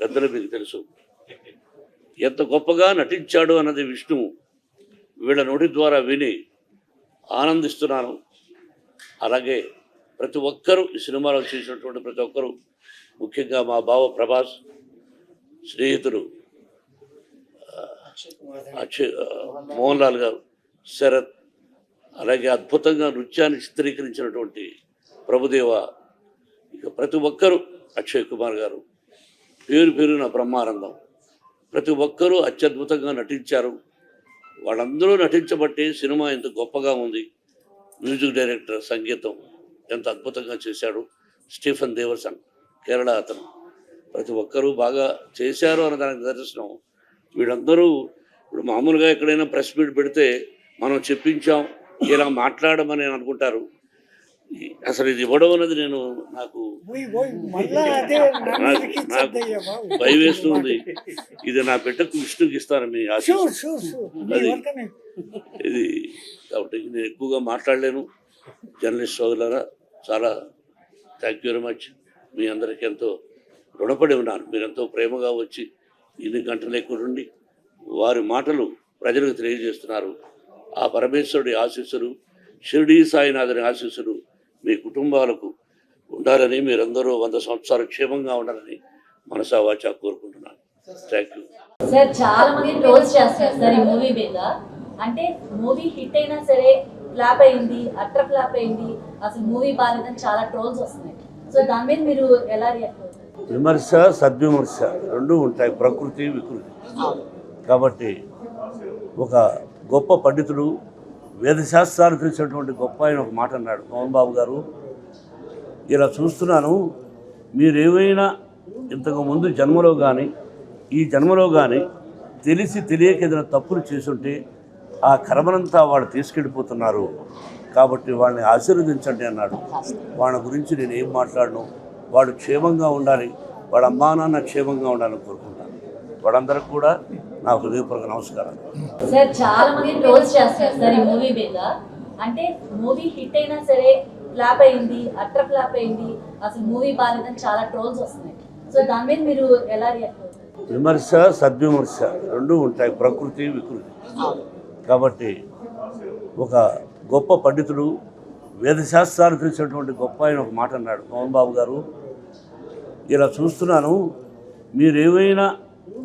పెద్దలు మీకు తెలుసు. ఎంత గొప్పగా నటించాడు అన్నది విష్ణు వీళ్ళ నోటి ద్వారా విని ఆనందిస్తున్నాను అలాగే ప్రతి ఒక్కరూ ఈ సినిమాలో చేసినటువంటి ప్రతి ఒక్కరూ ముఖ్యంగా మా బావ ప్రభాస్ స్నేహితుడు అక్షయ్ మోహన్ లాల్ గారు శరత్ అలాగే అద్భుతంగా నృత్యాన్ని చిత్రీకరించినటువంటి ప్రభుదేవ ఇక ప్రతి ఒక్కరూ అక్షయ్ కుమార్ గారు పేరు పేరున బ్రహ్మానందం. ప్రతి ఒక్కరూ అత్యద్భుతంగా నటించారు. వాళ్ళందరూ నటించబట్టి సినిమా ఎంత గొప్పగా ఉంది. మ్యూజిక్ డైరెక్టర్ సంగీతం ఎంత అద్భుతంగా చేశాడు. స్టీఫెన్ దేవర్సన్ కేరళ అతను. ప్రతి ఒక్కరూ బాగా చేశారు అన్న దానికి నిదర్శనం. వీళ్ళందరూ ఇప్పుడు మామూలుగా ఎక్కడైనా ప్రెస్ మీట్ పెడితే మనం చెప్పించాం ఇలా మాట్లాడమని అనుకుంటారు. అసలు ఇది ఇవ్వడం అనేది నేను నాకు బాబు. భయం వేస్తుంది ఇది నా బిడ్డకు విష్ణుకి ఇస్తాను మీ అది-. ఇది కాబట్టి నేను ఎక్కువగా మాట్లాడలేను. జర్నలిస్ట్ సోదరులారా చాలా థ్యాంక్ యూ వెరీ మచ్. మీ అందరికీ ఎంతో రుణపడి ఉన్నాను. మీరు ఎంతో ప్రేమగా వచ్చి ఇన్ని గంటలు ఎక్కువ ఉండి వారి మాటలు ప్రజలకు తెలియజేస్తున్నారు. ఆ పరమేశ్వరుడి ఆశీస్సులు షిరిడీ సాయినాథుని ఆశీస్సులు మీ కుటుంబాలకు ఉండాలని మీరందరూ వంద సంవత్సరాలు క్షేమంగా ఉండాలని మనసా వాచా కోరుకుంటున్నాను. థ్యాంక్ యూ సార్ చాలా మంది ట్రోల్స్ చేస్తారు సార్ ఈ మూవీ మీద. అంటే మూవీ హిట్ అయినా సరే ఫ్లాప్ అయింది అట్ర ఫ్లాప్ అయింది. అసలు మూవీ బాగాలేదని చాలా ట్రోల్స్ వస్తున్నాయి. సో దాని మీద మీరు ఎలా రియాక్ట్ అవుతారు? విమర్శ సద్విమర్శ రెండూ ఉంటాయి ప్రకృతి వికృతి. కాబట్టి ఒక గొప్ప పండితుడు వేదశాస్త్రాలు తెలిసినటువంటి గొప్ప ఆయన ఒక మాట అన్నాడు. మోహన్ బాబు గారు ఇలా చూస్తున్నాను మీరేమైనా ఇంతకు ముందు జన్మలో కానీ ఈ జన్మలో కానీ తెలిసి తెలియక ఏదైనా తప్పులు చేసుంటే ఆ కర్మనంతా వాళ్ళు తీసుకెళ్ళిపోతున్నారు. కాబట్టి వాళ్ళని ఆశీర్వదించండి అన్నాడు. వాళ్ళ గురించి నేను ఏం మాట్లాడను? వాడు క్షేమంగా ఉండాలి. వాడు అమ్మా నాన్న క్షేమంగా ఉండాలని కోరుకుంటున్నాను. వాళ్ళందరికీ కూడా నా హృదయపూర్వక నమస్కారాలు సార్ చాలా మంది ట్రోల్స్ చేస్తారు సార్ ఈ మూవీ మీద. అంటే మూవీ హిట్ అయినా సరే ఫ్లాప్ అయింది అట్ర ఫ్లాప్ అయింది. అసలు మూవీ బాగాలేదని చాలా ట్రోల్స్ వస్తున్నాయి. సో దాని మీద మీరు ఎలా రియాక్ట్ విమర్శ సద్విమర్శ రెండూ ఉంటాయి ప్రకృతి వికృతి. కాబట్టి ఒక గొప్ప పండితుడు వేదశాస్త్రాలు తెలిసినటువంటి గొప్ప ఆయన ఒక మాట అన్నాడు. మోహన్ బాబు గారు ఇలా చూస్తున్నాను మీరేమైనా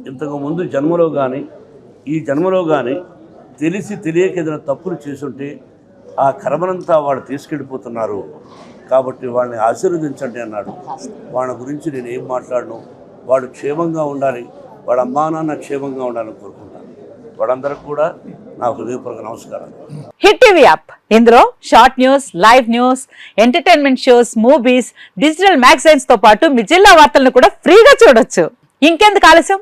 ఇంతకు ముందు జన్మలో కానీ ఈ జన్మలో కానీ తెలిసి తెలియక ఏదైనా తప్పులు చేసుంటే ఆ కర్మనంతా వాళ్ళు తీసుకెళ్ళిపోతున్నారు. కాబట్టి వాళ్ళని ఆశీర్వదించండి అన్నాడు. వాళ్ళ గురించి నేను ఏం మాట్లాడను? వాడు క్షేమంగా ఉండాలి. వాడు అమ్మా నాన్న క్షేమంగా ఉండాలని కోరుకుంటాను. వాళ్ళందరికీ కూడా నా హృదయపూర్వక నమస్కారాలు. Hit TV app. ఇందులో short news live news entertainment shows movies digital మ్యాగజైన్స్తో పాటు మీ జిల్లా వార్తలను కూడా ఫ్రీగా చూడొచ్చు. ఇంకెందుకు ఆలస్యం?